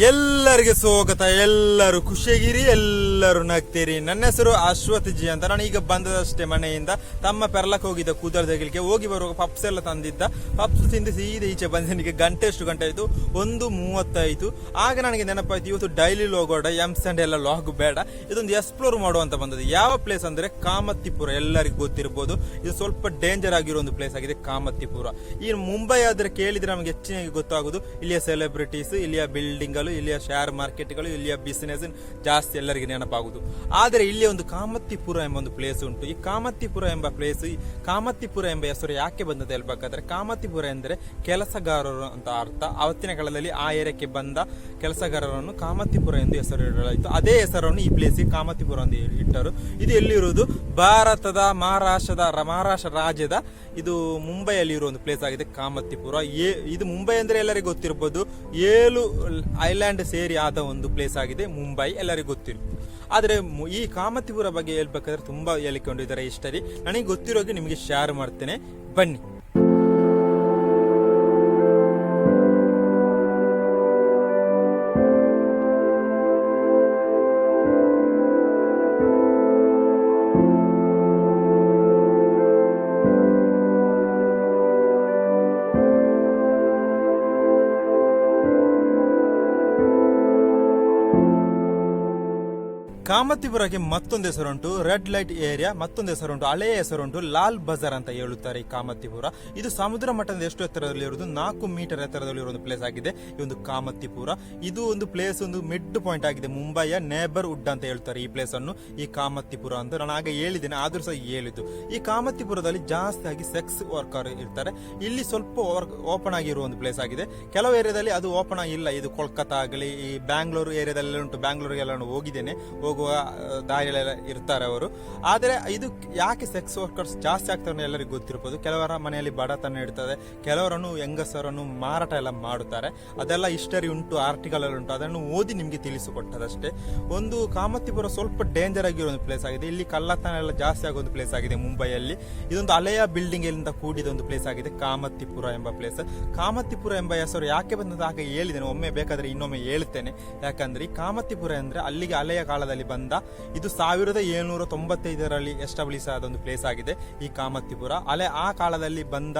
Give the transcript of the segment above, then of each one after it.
ಚಾನಲ್ಗೆ ಸ್ವಾಗತ, ಎಲ್ಲರೂ ಖುಷಿಯಾಗಿರಿ, ಎಲ್ಲರೂ ನಗ್ತೀರಿ. ನನ್ನ ಹೆಸರು ಅಶ್ವಥ್ ಜಿ ಅಂತ. ನಾನು ಈಗ ಬಂದದಷ್ಟೇ ಮನೆಯಿಂದ. ತಮ್ಮ ಪೆರ್ಲಕ್ಕೆ ಹೋಗಿದ್ದ ಕೂದಲದಗಿಲಿಗೆ ಹೋಗಿ ಬರುವಾಗ ಪಪ್ಸ್ ಎಲ್ಲ ತಂದಿದ್ದ. ಪಪ್ಸ್ ತಿಂದು ಸೀದಾ ಈಚೆ ಬಂದನಿಗೆ ಗಂಟೆ ಎಷ್ಟು ಗಂಟೆ ಆಯಿತು. ಒಂದು ಮೂವತ್ತಾಯಿತು ಆಗ ನನಗೆ ನೆನಪಾಯ್ತು, ಇವತ್ತು ಡೈಲಿ ಲೋಗೋಡ ಎಂ ಸ್ಯಾಂಡ್ ಎಲ್ಲ ಲಾಗ್ ಬೇಡ. ಇದೊಂದು ಎಕ್ಸ್ಪ್ಲೋರ್ ಮಾಡುವಂತ ಬಂದದ್ದು. ಯಾವ ಪ್ಲೇಸ್ ಅಂದರೆ ಕಾಮತ್ತಿಪುರ. ಎಲ್ಲರಿಗೂ ಗೊತ್ತಿರ್ಬೋದು. ಇದು ಸ್ವಲ್ಪ ಡೇಂಜರ್ ಆಗಿರೋ ಒಂದು ಪ್ಲೇಸ್ ಆಗಿದೆ ಕಾಮತ್ತಿಪುರ. ಈ ಮುಂಬೈ ಆದರೆ ಕೇಳಿದ್ರೆ ನಮಗೆ ಹೆಚ್ಚಿನಾಗಿ ಗೊತ್ತಾಗೋದು. ಇಲ್ಲಿಯ ಸೆಲೆಬ್ರಿಟೀಸ್ ಇಲ್ಲಿಯ ಬಿಲ್ಡಿಂಗ್ಗಳು ಇಲ್ಲಿಯ ಶೇರ್ ಮಾರ್ಕೆಟ್ಗಳು, ಇಲ್ಲಿಯ ಬಿಸಿನೆಸ್ ಜಾಸ್ತಿ ಎಲ್ಲರಿಗೆ ನೆನಪಾಗುವುದು. ಆದರೆ ಇಲ್ಲಿ ಒಂದು ಕಾಮತ್ತಿಪುರ ಎಂಬ ಒಂದು ಪ್ಲೇಸ್ ಉಂಟು. ಈ ಕಾಮತ್ತಿಪುರ ಎಂಬ ಪ್ಲೇಸ್ ಈ ಕಾಮತ್ತಿಪುರ ಎಂಬ ಹೆಸರು ಯಾಕೆ ಬಂದದ್ದು ಹೇಳ್ಬೇಕಾದ್ರೆ, ಕಾಮತ್ತಿಪುರ ಎಂದರೆ ಕೆಲಸಗಾರರು ಅಂತ ಅರ್ಥ. ಅವತ್ತಿನ ಕಾಲದಲ್ಲಿ ಆ ಏರಿಯಾಕ್ಕೆ ಬಂದ ಕೆಲಸಗಾರರನ್ನು ಕಾಮತ್ತಿಪುರ ಎಂದು ಹೆಸರು ಇಡಲಾಯಿತು. ಅದೇ ಹೆಸರನ್ನು ಈ ಪ್ಲೇಸಿಗೆ ಕಾಮತ್ತಿಪುರ ಎಂದು ಇಟ್ಟರು. ಇದು ಎಲ್ಲಿರುವುದು? ಭಾರತದ ಮಹಾರಾಷ್ಟ್ರದ ಮಹಾರಾಷ್ಟ್ರ ರಾಜ್ಯದ ಇದು ಮುಂಬೈಯಲ್ಲಿ ಇರುವ ಒಂದು ಪ್ಲೇಸ್ ಆಗಿದೆ ಕಾಮತ್ತಿಪುರ. ಇದು ಮುಂಬೈ ಅಂದ್ರೆ ಎಲ್ಲರಿಗೂ ಗೊತ್ತಿರಬಹುದು ಏಳು ಐಲ್ಯಾಂಡ್ ಸೇರಿ ಆದ ಒಂದು ಪ್ಲೇಸ್ ಆಗಿದೆ, ಮುಂಬೈ, ಎಲ್ಲರಿಗೂ ಗೊತ್ತಿರು. ಆದರೆ ಈ ಕಾಮತಿಪುರ ಬಗ್ಗೆ ಹೇಳ್ಬೇಕಾದ್ರೆ ತುಂಬಾ ಹೇಳಿಕೊಂಡಿದ್ದಾರೆ ಇಷ್ಟರಿ ನನಗೆ ಗೊತ್ತಿರೋಗೆ ನಿಮಗೆ ಶೇರ್ ಮಾಡ್ತೇನೆ. ಬನ್ನಿ. ಕಾಮತ್ತಿಪುರಕ್ಕೆ ಮತ್ತೊಂದು ಹೆಸರುಂಟು, ರೆಡ್ ಲೈಟ್ ಏರಿಯಾ ಮತ್ತೊಂದು ಹೆಸರುಂಟು ಹಳೆಯ ಹೆಸರುಂಟು, ಲಾಲ್ ಬಜಾರ್ ಅಂತ ಹೇಳುತ್ತಾರೆ ಈ ಕಾಮತಿಪುರ ಇದು ಸಮುದ್ರ ಮಟ್ಟದ ಎಷ್ಟು ಎತ್ತರದಲ್ಲಿ ಇರುವುದು? ನಾಲ್ಕು ಮೀಟರ್ ಎತ್ತರದಲ್ಲಿ ಇರುವ ಒಂದು ಪ್ಲೇಸ್ ಆಗಿದೆ. ಈ ಒಂದು ಕಾಮತಿಪುರ ಇದು ಒಂದು ಪ್ಲೇಸ್ ಒಂದು ಮಿಡ್ ಪಾಯಿಂಟ್ ಆಗಿದೆ. ಮುಂಬೈಯ ನೇಬರ್ ವುಡ್ ಅಂತ ಹೇಳ್ತಾರೆ ಈ ಪ್ಲೇಸ್ ಅನ್ನು. ಈ ಕಾಮತಿಪುರ ಅಂತ ನಾನು ಆಗ ಹೇಳಿದ್ದೇನೆ, ಆದ್ರೂ ಸಹ ಹೇಳಿದ್ದು. ಈ ಕಾಮತಿಪುರದಲ್ಲಿ ಜಾಸ್ತಿ ಆಗಿ ಸೆಕ್ಸ್ ವರ್ಕರ್ ಇರ್ತಾರೆ. ಇಲ್ಲಿ ಸ್ವಲ್ಪ ಓಪನ್ ಆಗಿರುವ ಒಂದು ಪ್ಲೇಸ್ ಆಗಿದೆ. ಕೆಲವು ಏರಿಯಾದಲ್ಲಿ ಅದು ಓಪನ್ ಆಗಿಲ್ಲ. ಇದು ಕೋಲ್ಕತ್ತಾ ಆಗಲಿ ಈ ಬ್ಯಾಂಗ್ಳೂರು ಏರಿಯಾದಲ್ಲಿ ಉಂಟು. ಬ್ಯಾಂಗ್ಳೂರಿಗೆಲ್ಲ ನಾನು ಹೋಗಿದ್ದೇನೆ. ಹೋಗುವ ದಾರಿಗಳೆಲ್ಲ ಇರ್ತಾರೆ ಅವರು. ಆದರೆ ಇದು ಯಾಕೆ ಸೆಕ್ಸ್ ವರ್ಕರ್ಸ್ ಜಾಸ್ತಿ ಆಗ್ತಾರೆ ಎಲ್ಲರಿಗೂ ಗೊತ್ತಿರ್ಬೋದು. ಕೆಲವರ ಮನೆಯಲ್ಲಿ ಬಡತನ ಇರ್ತದೆ, ಕೆಲವರನ್ನು ಹೆಂಗಸರನ್ನು ಮಾರಾಟ ಎಲ್ಲ ಮಾಡುತ್ತಾರೆ. ಅದೆಲ್ಲ ಹಿಸ್ಟರಿ ಉಂಟು ಆರ್ಟಿಕಲ್ ಉಂಟು. ಅದನ್ನು ಓದಿ ನಿಮಗೆ ತಿಳಿಸಿಕೊಟ್ಟದಷ್ಟೇ. ಒಂದು ಕಾಮತಿಪುರ ಸ್ವಲ್ಪ ಡೇಂಜರ್ ಆಗಿರೋ ಒಂದು ಪ್ಲೇಸ್ ಆಗಿದೆ. ಇಲ್ಲಿ ಕಳ್ಳತನ ಎಲ್ಲ ಜಾಸ್ತಿ ಆಗೋ ಒಂದು ಪ್ಲೇಸ್ ಆಗಿದೆ ಮುಂಬೈಯಲ್ಲಿ. ಇದೊಂದು ಹಳೆಯ ಬಿಲ್ಡಿಂಗ್ ಇಂದ ಕೂಡಿದ ಒಂದು ಪ್ಲೇಸ್ ಆಗಿದೆ ಕಾಮತಿಪುರ ಎಂಬ ಪ್ಲೇಸ್ ಕಾಮತಿಪುರ ಎಂಬ ಹೆಸರು ಯಾಕೆ ಬಂದಂತ ಹಾಗೆ ಹೇಳಿದ್ದೇನೆ. ಒಮ್ಮೆ ಬೇಕಾದರೆ ಇನ್ನೊಮ್ಮೆ ಹೇಳ್ತೇನೆ. ಯಾಕಂದ್ರೆ ಕಾಮತಿಪುರ ಅಂದ್ರೆ ಅಲ್ಲಿಗೆ ಹಳೆಯ ಕಾಲದಲ್ಲಿ ಬಂದ. ಇದು ಸಾವಿರದ ಏಳ್ನೂರ ತೊಂಬತ್ತೈದರಲ್ಲಿ ಎಸ್ಟಾಬ್ಲಿಷ್ ಆದ ಒಂದು ಪ್ಲೇಸ್ ಆಗಿದೆ, ಈ ಕಾಮತ್ತಿಪುರ. ಅಲೆ ಆ ಕಾಲದಲ್ಲಿ ಬಂದ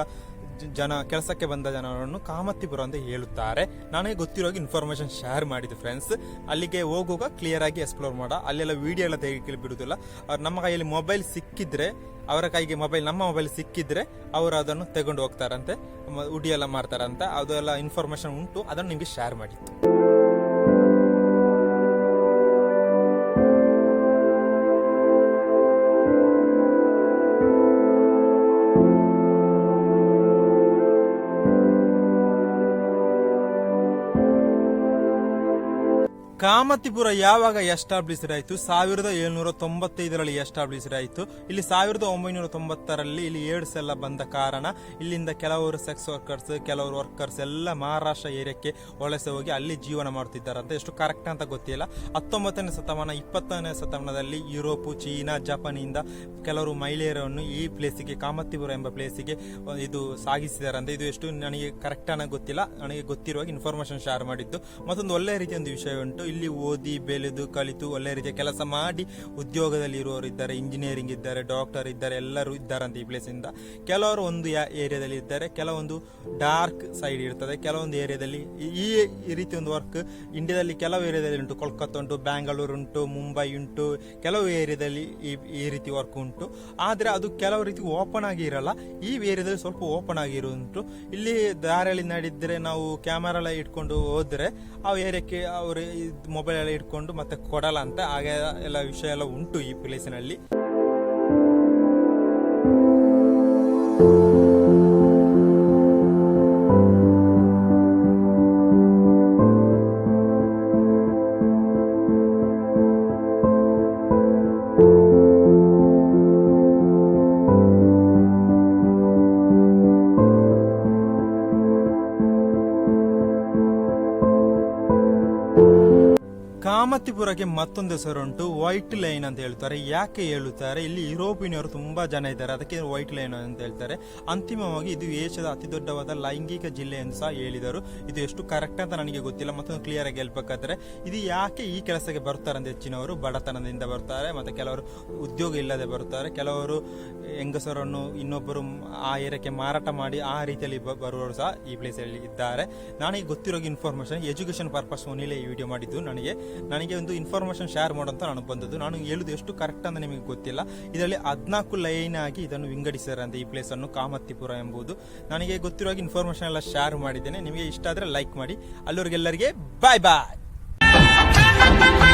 ಜನ, ಕೆಲಸಕ್ಕೆ ಬಂದ ಜನರನ್ನು ಕಾಮತ್ತಿಪುರ ಅಂತ ಹೇಳುತ್ತಾರೆ. ನನಗೆ ಗೊತ್ತಿರೋ ಇನ್ಫಾರ್ಮೇಶನ್ ಶೇರ್ ಮಾಡಿದ್ದು ಫ್ರೆಂಡ್ಸ್ ಅಲ್ಲಿಗೆ ಹೋಗುವಾಗ ಕ್ಲಿಯರ್ ಆಗಿ ಎಕ್ಸ್ಪ್ಲೋರ್ ಮಾಡ. ಅಲ್ಲೆಲ್ಲ ವಿಡಿಯೋ ಎಲ್ಲ ತೆಗಿಲಿ ಬಿಡುದಿಲ್ಲ ಅವ್ರು ನಮ್ಮ ಕೈಯಲ್ಲಿ ಮೊಬೈಲ್ ಸಿಕ್ಕಿದ್ರೆ, ಅವರ ಕೈಗೆ ಮೊಬೈಲ್ ನಮ್ಮ ಮೊಬೈಲ್ ಸಿಕ್ಕಿದ್ರೆ ಅವರು ಅದನ್ನು ತಗೊಂಡು ಹೋಗ್ತಾರಂತೆ, ಮ- ಉಡಿ ಎಲ್ಲ ಮಾಡ್ತಾರಂತೆ ಅದೆಲ್ಲ ಇನ್ಫಾರ್ಮೇಶನ್ ಉಂಟು, ಅದನ್ನು ನಿಮಗೆ ಶೇರ್ ಮಾಡಿದ್ದು. ಕಾಮತಿಪುರ ಯಾವಾಗ ಎಸ್ಟಾಬ್ಲಿಷ್ಡ್ ಆಯಿತು? ಸಾವಿರದ ಏಳ್ನೂರ ತೊಂಬತ್ತೈದರಲ್ಲಿ ಎಸ್ಟಾಬ್ಲಿಸ್ಡ್ ಆಯಿತು. ಇಲ್ಲಿ ಸಾವಿರದ ಒಂಬೈನೂರ ತೊಂಬತ್ತರಲ್ಲಿ ಇಲ್ಲಿ ಏಡ್ಸ್ ಎಲ್ಲ ಬಂದ ಕಾರಣ ಇಲ್ಲಿಂದ ಕೆಲವರು ಸೆಕ್ಸ್ ವರ್ಕರ್ಸ್ ಕೆಲವರು ವರ್ಕರ್ಸ್ ಎಲ್ಲ ಮಹಾರಾಷ್ಟ್ರ ಏರಿಯಾಕ್ಕೆ ವಲಸೆ ಹೋಗಿ ಅಲ್ಲಿ ಜೀವನ ಮಾಡುತ್ತಿದ್ದಾರಂತೆ. ಎಷ್ಟು ಕರೆಕ್ಟ್ ಅಂತ ಗೊತ್ತಿಲ್ಲ. ಹತ್ತೊಂಬತ್ತನೇ ಶತಮಾನ, ಇಪ್ಪತ್ತನೇ ಶತಮಾನದಲ್ಲಿ ಯುರೋಪು, ಚೀನಾ, ಜಪಾನಿಂದ ಕೆಲವರು ಮಹಿಳೆಯರನ್ನು ಈ ಪ್ಲೇಸಿಗೆ ಕಾಮತಿಪುರ ಎಂಬ ಪ್ಲೇಸಿಗೆ ಇದು ಸಾಗಿಸಿದಾರಂತೆ. ಇದು ಎಷ್ಟು ನನಗೆ ಕರೆಕ್ಟ್ ಅನ್ನೋ ಗೊತ್ತಿಲ್ಲ. ನನಗೆ ಗೊತ್ತಿರುವಾಗ ಇನ್ಫಾರ್ಮೇಶನ್ ಶೇರ್ ಮಾಡಿದ್ದು. ಮತ್ತೊಂದು ಒಳ್ಳೆಯ ರೀತಿಯ ಒಂದು ವಿಷಯ ಉಂಟು. ಇಲ್ಲಿ ಓದಿ, ಬೆಳೆದು, ಕಲಿತು, ಒಳ್ಳೆ ರೀತಿಯ ಕೆಲಸ ಮಾಡಿ ಉದ್ಯೋಗದಲ್ಲಿ ಇರುವವರು ಇದ್ದಾರೆ ಇಂಜಿನಿಯರಿಂಗ್ ಇದ್ದಾರೆ ಡಾಕ್ಟರ್ ಇದ್ದಾರೆ, ಎಲ್ಲರೂ ಇದ್ದಾರಂತೆ ಈ ಪ್ಲೇಸಿಂದ ಕೆಲವರು ಒಂದು ಏರಿಯಾದಲ್ಲಿ ಇದ್ದಾರೆ, ಕೆಲವೊಂದು ಡಾರ್ಕ್ ಸೈಡ್ ಇರ್ತದೆ, ಕೆಲವೊಂದು ಏರಿಯಾದಲ್ಲಿ ಈ ರೀತಿ ಒಂದು ವರ್ಕ್ ಇಂಡಿಯಾದಲ್ಲಿ ಕೆಲವು ಏರಿಯಾದಲ್ಲಿ ಉಂಟು ಕೋಲ್ಕತ್ತಾ ಉಂಟು ಬ್ಯಾಂಗ್ಳೂರು ಉಂಟು ಮುಂಬೈ ಉಂಟು, ಕೆಲವು ಏರಿಯಾದಲ್ಲಿ ಈ ರೀತಿ ವರ್ಕ್ ಉಂಟು. ಆದರೆ ಅದು ಕೆಲವು ರೀತಿ ಓಪನ್ ಆಗಿ ಇರಲ್ಲ, ಈ ಏರಿಯಾದಲ್ಲಿ ಸ್ವಲ್ಪ ಓಪನ್ ಆಗಿ ಉಂಟು ಇಲ್ಲಿ ದಾರಿಯಲ್ಲಿ ನಡೆದ್ರೆ ನಾವು ಕ್ಯಾಮರಾ ಇಟ್ಕೊಂಡು ಹೋದ್ರೆ, ಆ ಏರಿಯಾಕ್ಕೆ ಅವರು ಮೊಬೈಲ್ ಎಲ್ಲ ಇಟ್ಕೊಂಡು ಮತ್ತೆ ಕೊಡಲ್ಲ ಅಂತ ಹಾಗೆ ಎಲ್ಲ ವಿಷಯ ಎಲ್ಲ ಉಂಟು ಈ ಪ್ಲೇಸಿನಲ್ಲಿ ಕಾಮತಿಪುರಕ್ಕೆ ಮತ್ತೊಂದು ಹೆಸರುಂಟು ವೈಟ್ ಲೈನ್ ಅಂತ ಹೇಳ್ತಾರೆ. ಯಾಕೆ ಹೇಳುತ್ತಾರೆ? ಇಲ್ಲಿ ಯುರೋಪಿನವರು ತುಂಬಾ ಜನ ಇದ್ದಾರೆ. ಅದಕ್ಕೆ ವೈಟ್ ಲೈನ್ ಅಂತ ಹೇಳ್ತಾರೆ. ಅಂತಿಮವಾಗಿ ಇದು ಏಷ್ಯಾದ ಅತಿ ದೊಡ್ಡವಾದ ಲೈಂಗಿಕ ಜಿಲ್ಲೆ ಅಂತ ಸಹ ಹೇಳಿದರು. ಇದು ಎಷ್ಟು ಕರೆಕ್ಟ್ ಅಂತ ನನಗೆ ಗೊತ್ತಿಲ್ಲ. ಮತ್ತೊಂದು ಕ್ಲಿಯರ್ ಆಗಿ ಹೇಳ್ಬೇಕಾದ್ರೆ, ಇದು ಯಾಕೆ ಈ ಕೆಲಸಕ್ಕೆ ಬರ್ತಾರೆ ಅಂತ ಹೆಚ್ಚಿನವರು? ಬಡತನದಿಂದ ಬರ್ತಾರೆ, ಮತ್ತೆ ಕೆಲವರು ಉದ್ಯೋಗ ಇಲ್ಲದೆ ಬರ್ತಾರೆ. ಕೆಲವರು ಹೆಂಗಸರನ್ನು ಇನ್ನೊಬ್ಬರು ಆ ಏರಿಯಾಕ್ಕೆ ಮಾರಾಟ ಮಾಡಿ ಆ ರೀತಿಯಲ್ಲಿ ಬರುವವರು ಸಹ ಈ ಪ್ಲೇಸಲ್ಲಿ ಇದ್ದಾರೆ. ನನಗೆ ಗೊತ್ತಿರೋ ಇನ್ಫಾರ್ಮೇಶನ್ ಎಜುಕೇಶನ್ ಪರ್ಪಸ್ ಓನಿಲೇ ಈ ವಿಡಿಯೋ ಮಾಡಿದ್ದು ನನಗೆ. ನನಗೆ ಒಂದು ಇನ್ಫಾರ್ಮೇಷನ್ ಶೇರ್ ಮಾಡೋಂತ ನಾನು ಬಂದದ್ದು. ನಾನು ಹೇಳುದು ಎಷ್ಟು ಕರೆಕ್ಟ್ ಅಂತ ನಿಮಗೆ ಗೊತ್ತಿಲ್ಲ. ಇದರಲ್ಲಿ ಹದಿನಾಲ್ಕು ಲೈನ್ ಆಗಿ ಇದನ್ನು ವಿಂಗಡಿಸಿರಂತೆ ಈ ಪ್ಲೇಸ್ ಅನ್ನು ಕಾಮತ್ತಿಪುರ ಎಂಬುದು. ನನಗೆ ಗೊತ್ತಿರೋ ಹಾಗೆ ಇನ್ಫಾರ್ಮೇಷನ್ ಎಲ್ಲ ಶೇರ್ ಮಾಡಿದ್ದೇನೆ. ನಿಮಗೆ ಇಷ್ಟ ಆದರೆ ಲೈಕ್ ಮಾಡಿ. ಅಲ್ಲಿವರೆಗೆಲ್ಲರಿಗೆ ಬಾಯ್ ಬಾಯ್